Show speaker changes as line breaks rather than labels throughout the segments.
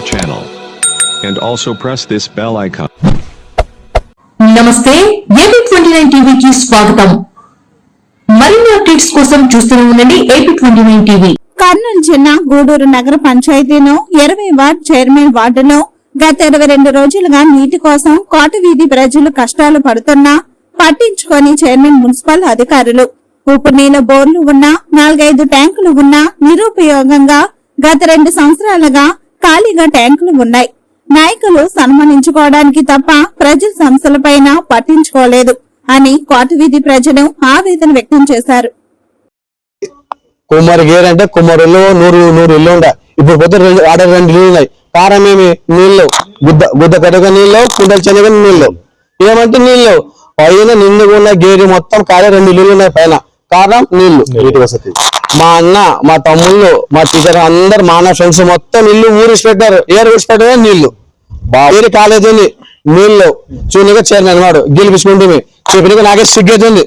my channel. And also press this bell icon.
నమస్తే AP twenty nine టీవీకి స్వాగతం మరిన్ని అప్డేట్స్ కోసం చూస్తూనే ఉండండి AP twenty nine TV
Kurnool జిల్లా గూడూరు నగర పంచాయతీలో ఇరవై వార్డ్ చైర్మన్ వార్డులో గత ఇరవై రెండు రోజులుగా నీటి కోసం కోట వీధి ప్రజలు కష్టాలు పడుతున్నా పట్టించుకొని చైర్మన్ మున్సిపల్ అధికారులు ఉప్పు నీళ్ళ బోర్లు ఉన్నా నాలుగైదు ట్యాంకులు ఉన్నా నిరుపయోగంగా గత రెండు సంవత్సరాలుగా ఖాళీగా ట్యాంకులు ఉన్నాయి. నాయకులు సన్మానించుకోవడానికి తప్ప ప్రజల సమస్యలపైన పట్టించుకోలేదు అని కోట వీధి ప్రజలు ఆవేదన వ్యక్తం చేశారు.
కుమ్మరి గేర్ అంటే కుమ్మరిలో నూరు నూరు ఇల్లు ఉంటాయి ఇప్పుడు రెండు ఆడ రెండు ఇల్లు ఉన్నాయి. కారం ఏమి? నీళ్ళు. గుద్ద గుద్ద కడగ నీళ్ళు కుండల చెనగ నీళ్ళు. ఏమంటే నీళ్ళు? పైన నిండుగా ఉన్న గేరి మొత్తం కాలే రెండు ఇల్లులు ఉన్నాయి పైన. కారణం నీళ్ళు నీటి వసతి. మా అన్న మా తమ్ముళ్ళు మా టీచర్ అందరు మా అన్న ఫ్రెండ్స్ మొత్తం ఇల్లు ఊరిసి పెట్టారు. ఏరు ఊరిసి పెట్టారు నీళ్ళు బాగా కాలేజ్ ఉంది నీళ్ళు. చూనిగా చైర్మన్ వాడు గెలిపించుకుంటుంది చెప్పిన నాకే సిగ్గేతుంది.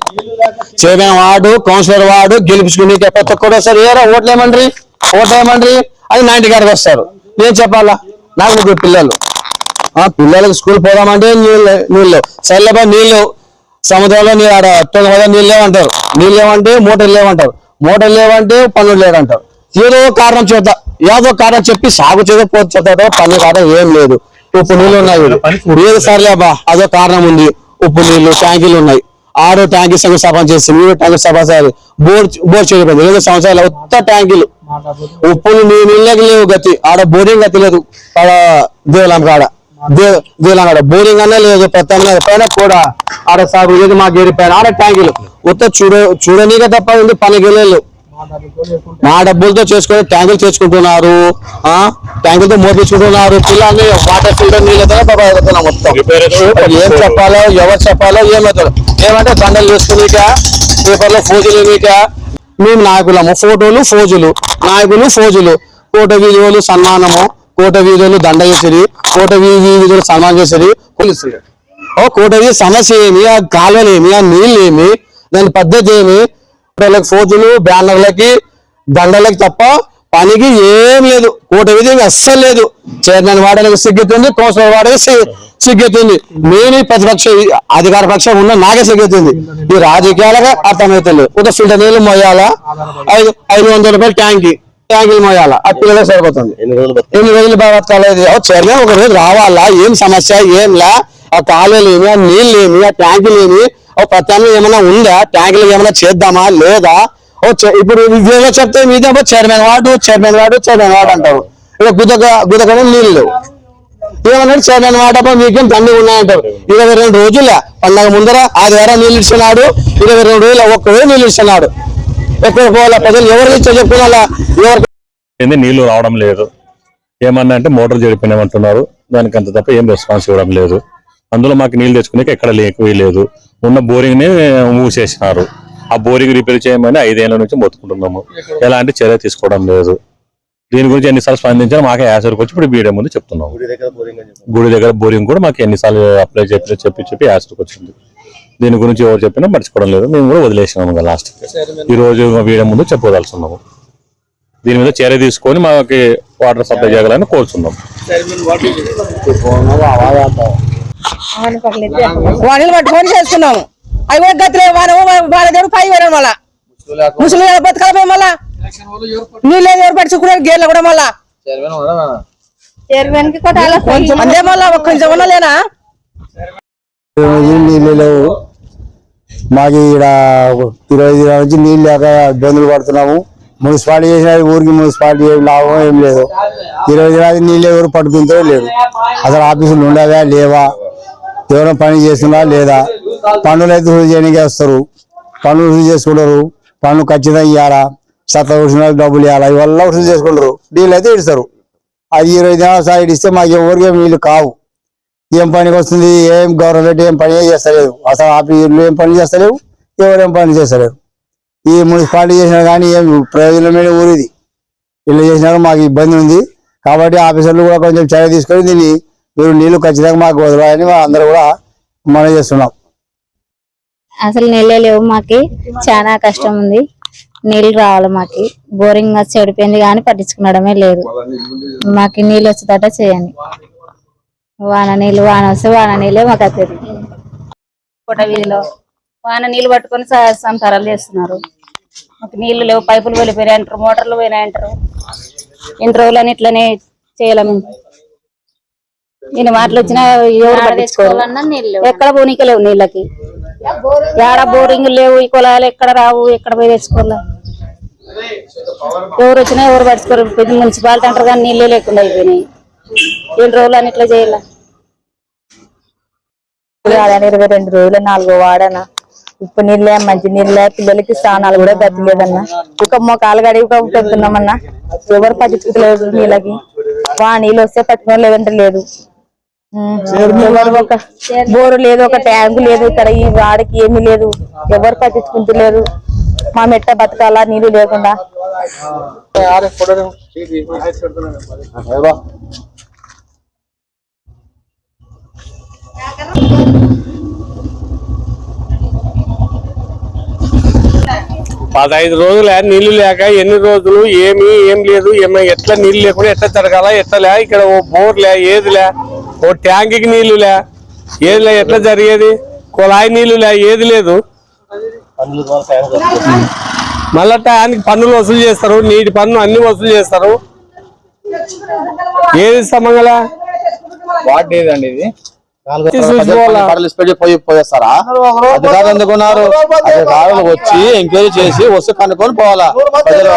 చైర్మన్ వాడు కౌన్సిలర్ వాడు గెలిపించుకుని ప్రతి వస్తారు. ఏరా ఓట్లేమండ్రి ఓట్లేమండ్రి అది నైన్టీ గారికి వస్తారు. నేను చెప్పాలా? నాకు ముగ్గురు పిల్లలు. ఆ పిల్లలకి స్కూల్ పోదామంటే నీళ్ళు నీళ్ళు. సర్లేబా నీళ్ళు. సముద్రంలో నీళ్ళు ఆడ నీళ్ళు లేవంటారు. నీళ్ళు లేవంటే మోటార్ లేవంటారు. మోటార్ లేవంటే పనులు లేవంటారు ఏదో కారణం చేత ఏదో కారణం చెప్పి సాగు చేత పోతే చెప్తాడో పని కారణం ఏం లేదు. ఉప్పు నీళ్ళు ఉన్నాయి ఏది సర్లేబా అదో కారణం ఉంది. ఉప్పు నీళ్ళు ట్యాంకీలు ఉన్నాయి. ఆరో ట్యాంకీ సంఘ సభ చేసి మూడో ట్యాంకీ సభ చేయాలి బోర్ బోర్ చేయబడింది ఏదో సంవత్సరాలు ఉత్త ట్యాంకీలు. ఉప్పులు నీళ్ళకి లేవు గతి. ఆడ బోరింగ్ గతి లేదు. ఆడ దేవలం కాడ. దే- దేవలం కాడ బోరింగ్ అనే లేదు ప్రత్యేకంగా పైన కూడా ఆడ సాగు లేదు మా గేరి పైన. ఆడ ట్యాంకీలు. ఉత్త చూడ చూడనీగా తప్ప ఉంది పనికి వెళ్ళలేదు? మా డబ్బులతో చేసుకొని ట్యాంకులు చేసుకుంటున్నారు. ఆ? ట్యాంకులతో మోపించుకుంటున్నారు పిల్లల్ని వాటర్ ఫిల్టర్ నీళ్ళతో ప్రభావితం మొత్తం. ఏం చెప్పాలో ఎవరు చెప్పాలో ఏమవుతారు ఏమంటే దండలు చేసుకునిక పేపర్లో ఫోజులు మీక మేము నాయకులము ఫోటోలు ఫోజులు. నాయకులు ఫోజులు. కోట వీధులు సన్మానము. కోట వీధులు దండ వేసేది కోట వీధి వీధులు సమాన్ చేసేది పోలీసులు. ఓ కోట వీధి సమస్య ఏమి? ఆ కాలువలు ఏమి? ఆ నీళ్ళు ఏమి? దాని పద్ధతి ఏమి? ఫోటోలకు ఫోజులు బ్యానర్లకి దండలకి తప్ప పనికి ఏం లేదు. కోట వీధి అస్సలు లేదు. చైర్మన్ వాడలకు సిగ్గెత్తుంది కౌన్సిలర్ వాడలకు సిగ్గుతుంది సిగ్గెత్తుంది. నేను ఈ ప్రతిపక్ష అధికార పక్షం ఉన్న నాకే సిగ్గెత్తుంది. ఈ రాజకీయాలుగా అర్థమవుతుంది. ఒక ఫిల్టర్ నీళ్ళు మోయాలా? ఐదు ఐదు వందల రూపాయలు ట్యాంకి. ట్యాంకులు మోయాలా? ఆ పిల్లలకు సరిపోతుంది. ఎన్ని రోజులు బతకాలేదు చైర్మన్ ఒక రోజు రావాలా? ఏం సమస్య? ఏంలా? ఆ కాలువలు ఏమి? ఆ నీళ్ళు ఏమి? ఆ ట్యాంకులు ఏమి? ఓ ప్రత్యామ్నాయం ఏమైనా ఉందా? ట్యాంకులు ఏమైనా చేద్దామా? లేదా? ఓ ఇప్పుడు ఇదేమో చెప్తే మీదేమో chairman ward chairman ward chairman ward అంటారు. ఇక గుద్దక గుద్దకనే నీళ్ళు. ఏమన్నాడు? చైర్మన్ వార్డు మీకేం తండ్రి ఉన్నాయంటారు. ఇరవై రెండు రోజుల పండగ ముందర ఆదివారం నీళ్ళు ఇస్తున్నాడు. ఇరవై రెండు రోజులు ఒక్కడే నీళ్ళు ఇస్తున్నాడు. ఎక్కడ పోవాలా? ప్రజలు ఎవరికి ఇచ్చో చెప్పుకోవాలా ఎవరికి
ఏంది? నీళ్ళు రావడం లేదు. ఏమన్నా అంటే మోటార్ చెడిపోయినామంటున్నారు దానికి అంత తప్ప ఏం రెస్పాన్స్ ఇవ్వడం లేదు. అందులో మాకు నీళ్ళు తెచ్చుకునే ఎక్కడ లేకు లేదు. ఉన్న బోరింగ్ని మూసేసినారు. ఆ బోరింగ్ రిపేర్ చేయమని ఐదేళ్ళ నుంచి మొత్తుకుంటున్నాము. ఎలాంటి చర్య తీసుకోవడం లేదు. దీని గురించి ఎన్నిసార్లు స్పందించినా మాకే యాసరికి వచ్చి ఇప్పుడు బీడే ముందు చెప్తున్నాము. గుడి దగ్గర బోరింగ్ కూడా మాకు ఎన్నిసార్లు అప్లై చెప్పి చెప్పి చెప్పి యాసరికి వచ్చింది. దీని గురించి ఎవరు చెప్పినా పట్టించుకోవడం లేదు. మేము కూడా వదిలేసినాము లాస్ట్ ఈ రోజు వీడే ముందు చెప్పదలుచున్నాము దీని మీద చర్య తీసుకొని మాకు వాటర్ సప్లై చేయాలని కోరుతున్నాం
వాడిని పట్టుకొని చేసుకున్నాము అవి కూడా గతిలో వాళ్ళ పై వేయడం మళ్ళా. ముసలి బతకాలి మళ్ళా. నీళ్ళు ఎవరు పట్టుకున్నారు గేర్లు కూడా మళ్ళా. అంతే మళ్ళా ఒక్క కొంచెం
నీళ్ళు లేవు. మాకు ఇక్కడ ఇరవై ఇరవై నుంచి నీళ్ళు లేక ఇబ్బందులు పడుతున్నాము. మున్సిపాలిటీ చేసిన ఊరికి మున్సిపాలిటీ ఏం లాభం ఏం లేదు. ఇరవై ఇరవై నీళ్ళు ఎవరు పట్టుకుంటే లేదు. అసలు ఆఫీసులు ఉండవా? లేవా? ఎవరైనా పని చేస్తున్నా లేదా? పనులు అయితే రుజు చేయడానికి వస్తారు. పనులు రుజు చేసుకుంటారు. పనులు ఖచ్చితంగా ఇవ్వాలా చెత్త వచ్చిన డబ్బులు ఇవ్వాలా ఇవల్ల రుజువు చేసుకుంటారు. నీళ్ళు అయితే ఇస్తారు. అది ఇరవై దినాల సైడ్ ఇస్తే మాకు ఎవరికి నీళ్ళు కావు. ఏం పనికి వస్తుంది ఏం గవర్నమెంట్ ఏం పని చేస్తలేదు. అసలు ఆఫీసులు ఏం పని చేస్తలేవు ఎవరేం పని చేస్తలేరు. ఈ మున్సిపాలిటీ చేసినా కానీ ఏం ప్రయోజనమైన ఊరిది. ఇల్లు చేసినా మాకు ఇబ్బంది ఉంది. కాబట్టి ఆఫీసర్లు కూడా కొంచెం చర్య తీసుకొని దీన్ని మీరు నీళ్ళు ఖచ్చితంగా మాకు వదలాలని అందరూ కూడా మనం చేస్తున్నాం.
అసలు నీళ్ళే లేవు మాకి. చాలా కష్టం ఉంది. నీళ్ళు రావాలి మాకి. బోరింగ్ చెడిపోయింది కానీ పట్టించుకునడమే లేదు. మాకి నీళ్ళు వచ్చేటట్టు చేయండి. వాన నీళ్ళు వాన వస్తే వాన నీళ్ళే మాకు వస్తుంది కోట వీధిలో వాన నీళ్ళు పట్టుకొని సంసారాలు చేస్తున్నారు. మాకు నీళ్ళు లేవు పైపులు వెళ్ళిపోయినాయి అంటారు మోటార్లు పోయినాయి అంటారు. ఇన్ని రోజులని ఇట్లనే చేయలేము నేను మాటలు వచ్చినా ఎవరు ఎక్కడ పోనీక లేవు నీళ్ళకి. ఏడ బోరింగ్ లేవు ఈ కులాలు ఎక్కడ రావు ఎక్కడ పోయి తెచ్చుకోలే ఎవరు వచ్చినా ఎవరు పట్టించుకోరు. పెద్ద మున్సిపాలిటీ అంటారు కానీ నీళ్ళే లేకుండా అయిపోయినాయి. ఏడు రోజులు అని ఇట్లా చేయాల
ఇరవై రెండు రోజులు నాలుగో వాడనా ఉప్పు నీళ్ళే మంచి నీళ్ళే పిల్లలకి స్నానాలు కూడా గతిలేదన్న ఒక మొక్కలు కడిగి పెడుతున్నామన్నా ఎవరు పట్టించుకోలేదు నీళ్ళకి వా నీళ్ళు వస్తే పట్టుకోవడం లేదంటే లేదు ఒక బోరు లేదు ఒక ట్యాంక్ లేదు ఇక్కడ ఈ వాడికి ఏమీ లేదు ఎవరు పట్టించుకుంటలేదు మా మెట్ట బతకాలా నీళ్ళు లేకుండా
పదహైదు రోజులు నీళ్ళు లేక ఎన్ని రోజులు ఏమి ఏం లేదు ఏమి ఎట్లా నీళ్ళు లేకుండా ఎట్లా జరగాల ఎట్లా లే ఇక్కడ ఓ బోర్ లే ఏది లే ఓ ట్యాంక్కి నీళ్ళు లే ఏది లే ఎట్లా జరిగేది? కుళాయి నీళ్ళు లే ఏది లేదు. మళ్ళా ట్యాంక్ పన్నులు వసూలు చేస్తారు నీటి పన్ను అన్ని వసూలు చేస్తారు. ఏది సమంగళ
వాటి ఏదండి ఇది? వచ్చి ఎంక్వైరీ చేసి వస్తు కనుక్కొని పోవాలా? ప్రజలు